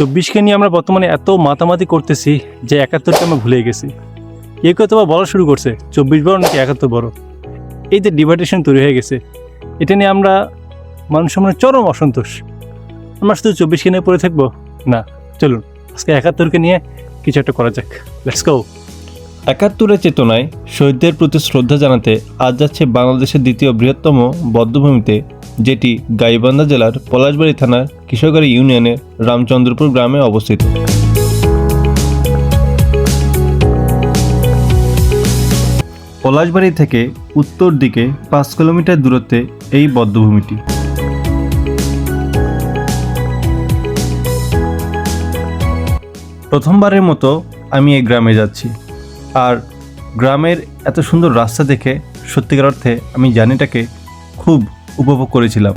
চব্বিশকে নিয়ে আমরা বর্তমানে এত মাতামাতি করতেছি যে একাত্তরকে আমরা ভুলে গেছি। কেউ তো বলা শুরু করছে, চব্বিশ বড় নাকি একাত্তর বড়? এই যে ডিভাইডেশন তৈরি হয়ে গেছে, এটা নিয়ে আমরা মানুষের মনে চরম অসন্তোষ। আমরা শুধু চব্বিশকে নিয়ে পড়ে থাকব? না, চলুন, আজকে একাত্তরকে নিয়ে কিছু একটা করা যাক। লেটস গো একাত্তরের চেতনায় শহীদদের প্রতি শ্রদ্ধা জানাতে আজ যাচ্ছে বাংলাদেশের দ্বিতীয় বৃহত্তম বদ্ধভূমিতে যেটি গাইবান্ধা জেলার পলাশবাড়ি থানার কিশোরগাড়ি ইউনিয়নের রামচন্দ্রপুর গ্রামে অবস্থিত। পলাশবাড়ি থেকে উত্তর দিকে পাঁচ কিলোমিটার দূরত্বে এই বদ্ধভূমিটি। প্রথমবারের মতো আমি এই গ্রামে যাচ্ছি। আর গ্রামের এত সুন্দর রাস্তা দেখে সত্যিকার অর্থে আমি জার্নিটাকে খুব উপভোগ করেছিলাম।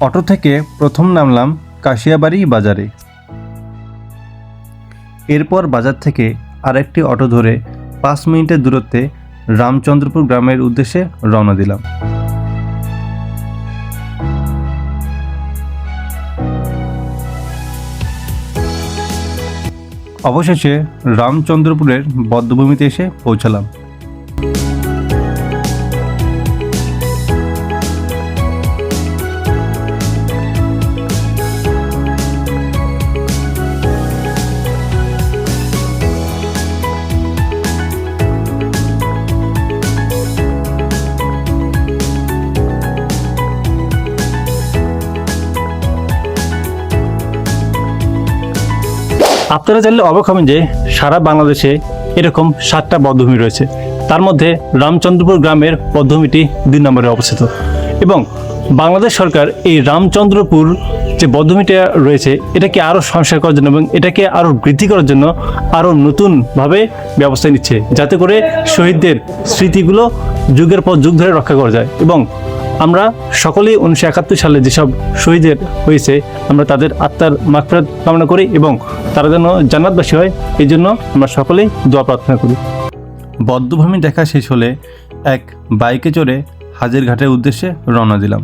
অটো থেকে প্রথম নামলাম কাশিয়াবাড়ি বাজারে। এরপর বাজার থেকে আরেকটি অটো ধরে পাঁচ মিনিটের দূরত্বে রামচন্দ্রপুর গ্রামের উদ্দেশ্যে রওনা দিলাম। অবশেষে রামচন্দ্রপুরের বদ্ধভূমিতে এসে পৌঁছালাম। আপনারা জানলে অবাক হবেন যে সারা বাংলাদেশে এরকম সাতটা বদ্ধভূমি রয়েছে। তার মধ্যে রামচন্দ্রপুর গ্রামের বদ্ধভূমিটি দুই নম্বরে অবস্থিত এবং বাংলাদেশ সরকার এই রামচন্দ্রপুর যে বদ্ধভূমিটা রয়েছে, এটাকে আরও সংস্কার করার জন্য এবং এটাকে আরও বৃদ্ধি করার জন্য আরও নতুনভাবে ব্যবস্থা নিচ্ছে, যাতে করে শহীদদের স্মৃতিগুলো যুগের পর যুগ ধরে রক্ষা করা যায় এবং আমরা সকলেই উনিশশো একাত্তর সালে যেসব শহীদের হয়েছে, আমরা তাদের আত্মার মাগফিরাত কামনা করি এবং তারা যেন জান্নাতবাসী হয়, এই জন্য আমরা সকলেই দোয়া প্রার্থনা করি। বদ্ধভূমি দেখা শেষ হলে এক বাইকে চড়ে হাজিরঘাটের উদ্দেশ্যে রওনা দিলাম।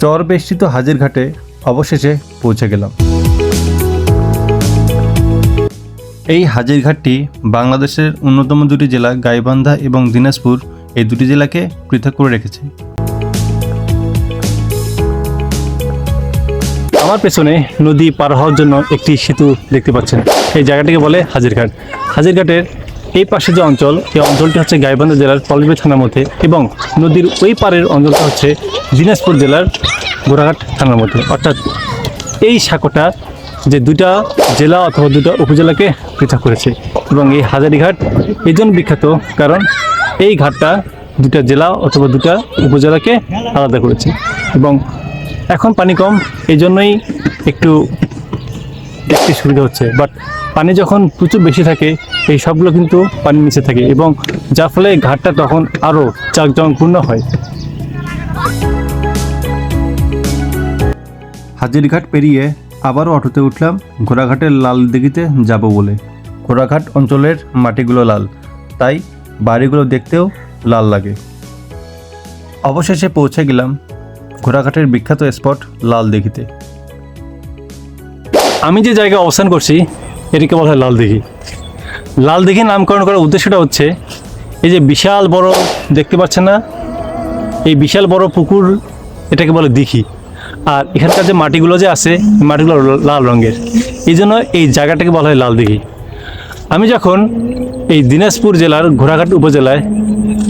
চর বেষ্টিত হাজিরঘাটে অবশেষে পৌঁছে গেলাম। এই হাজিরঘাটটি বাংলাদেশের অন্যতম দুটি জেলা, গাইবান্ধা এবং দিনাজপুর এই দুটি জেলাকে পৃথক করে রেখেছে। আমার পেছনে নদী পার হওয়ার জন্য একটি সেতু দেখতে পাচ্ছেন। এই জায়গাটিকে বলে হাজিরঘাট। হাজিরঘাটের এই পাশে যে অঞ্চল, এই অঞ্চলটি হচ্ছে গাইবান্ধা জেলার পলবি থানার মধ্যে এবং নদীর ওই পারের অঞ্চলটা হচ্ছে দিনাজপুর জেলার গোড়াঘাট থানার মধ্যে। অর্থাৎ এই সাঁকোটা যে দুটা জেলা অথবা দুটা উপজেলাকে পৃথক করেছে এবং এই হাজারিঘাট এই জন্য বিখ্যাত কারণ এই ঘাটটা দুটা জেলা অথবা দুটা উপজেলাকে আলাদা করেছে। এবং এখন পানি কম এই জন্যই একটু দেখতে সুবিধা হচ্ছে। বাট পানি যখন প্রচুর বেশি থাকে, এই সবগুলো কিন্তু পানির নিচে থাকে এবং যার ফলে ঘাটটা তখন আরও চাকজমকপূর্ণ হয়। হাজিরঘাট পেরিয়ে আবারও অটোতে উঠলাম, ঘোড়াঘাটের লাল দিঘিতে যাব বলে। ঘোড়াঘাট অঞ্চলের মাটিগুলো লাল, তাই বাড়িগুলো দেখতেও লাল লাগে। অবশেষে পৌঁছে গেলাম ঘোড়াঘাটের বিখ্যাত স্পট লাল দিঘিতে আমি যে জায়গায় অবস্থান করছি, এটিকে বলা হয় লাল দিঘি লাল দিঘি নামকরণ করার উদ্দেশ্যটা হচ্ছে, এই যে বিশাল বড়, দেখতে পাচ্ছেন না? এই বিশাল বড় পুকুর, এটাকে বলে দিঘি। আর এখানকার যে মাটিগুলো যে আছে মাটিগুলো লাল রঙের। এই জন্য এই জায়গাটাকে বলা হয় লাল দিঘি আমি যখন এই দিনাজপুর জেলার ঘোড়াঘাট উপজেলায়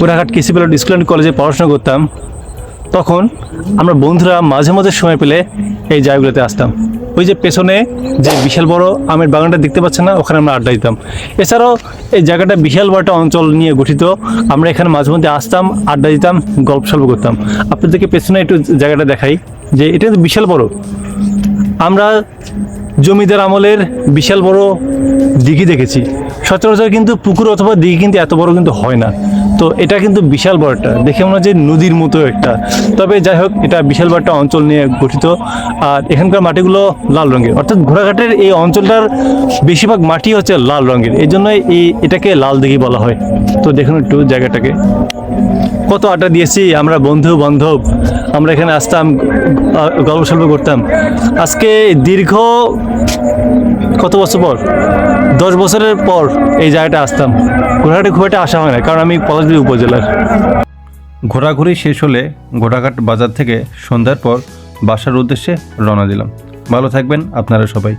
ঘোড়াঘাট কৃষি প্যালেট স্কুল অ্যান্ড কলেজে পড়াশোনা করতাম, তখন আমরা বন্ধুরা মাঝে মাঝে সময় পেলে এই জায়গাগুলোতে আসতাম। ওই যে পেছনে যে বিশাল বড় আমের বাগানটা দেখতে পাচ্ছেন না, ওখানে আমরা আড্ডা দিতাম। এছাড়াও এই জায়গাটা বিশাল বড় একটা অঞ্চল নিয়ে গঠিত। আমরা এখানে মাঝে মধ্যে আসতাম, আড্ডা দিতাম, গল্প সল্প করতাম। আপনাদেরকে পেছনে একটু জায়গাটা দেখাই যে এটা বিশাল বড়। আমরা জমিদার আমলের বিশাল বড় দিঘি দেখেছি। সচরাচর কিন্তু পুকুর অথবা দিঘি কিন্তু এত বড় কিন্তু হয় না। তো এটা কিন্তু বিশাল বড় একটা, দেখে মনে যে নদীর মতো একটা। তবে যাই হোক, এটা বিশাল বড় একটা অঞ্চল নিয়ে গঠিত। আর এখানকার মাটিগুলো লাল রঙের। অর্থাৎ ঘোড়াঘাটের এই অঞ্চলটার বেশিরভাগ মাটি হচ্ছে লাল রঙের। এই জন্যই এই এটাকে লাল দিঘি বলা হয়। তো দেখুন একটু জায়গাটাকে। কত আড্ডা দিয়েছি, আমরা বন্ধু, বান্ধব, আমরা এখানে আসতাম গল্প সল্প করতাম। আজকে দীর্ঘ কত বছর পর? দশ বছরের পর এই জায়গাটা আসতাম। ঘোড়াঘাটে খুব একটা আসা হয় না, কারণ আমি পলাশবাড়ি উপজেলার। ঘোরাঘুরি শেষ হলে ঘোড়াঘাট বাজার থেকে সন্ধ্যার পর বাসার উদ্দেশ্যে রওনা দিলাম। ভালো থাকবেন আপনারা সবাই।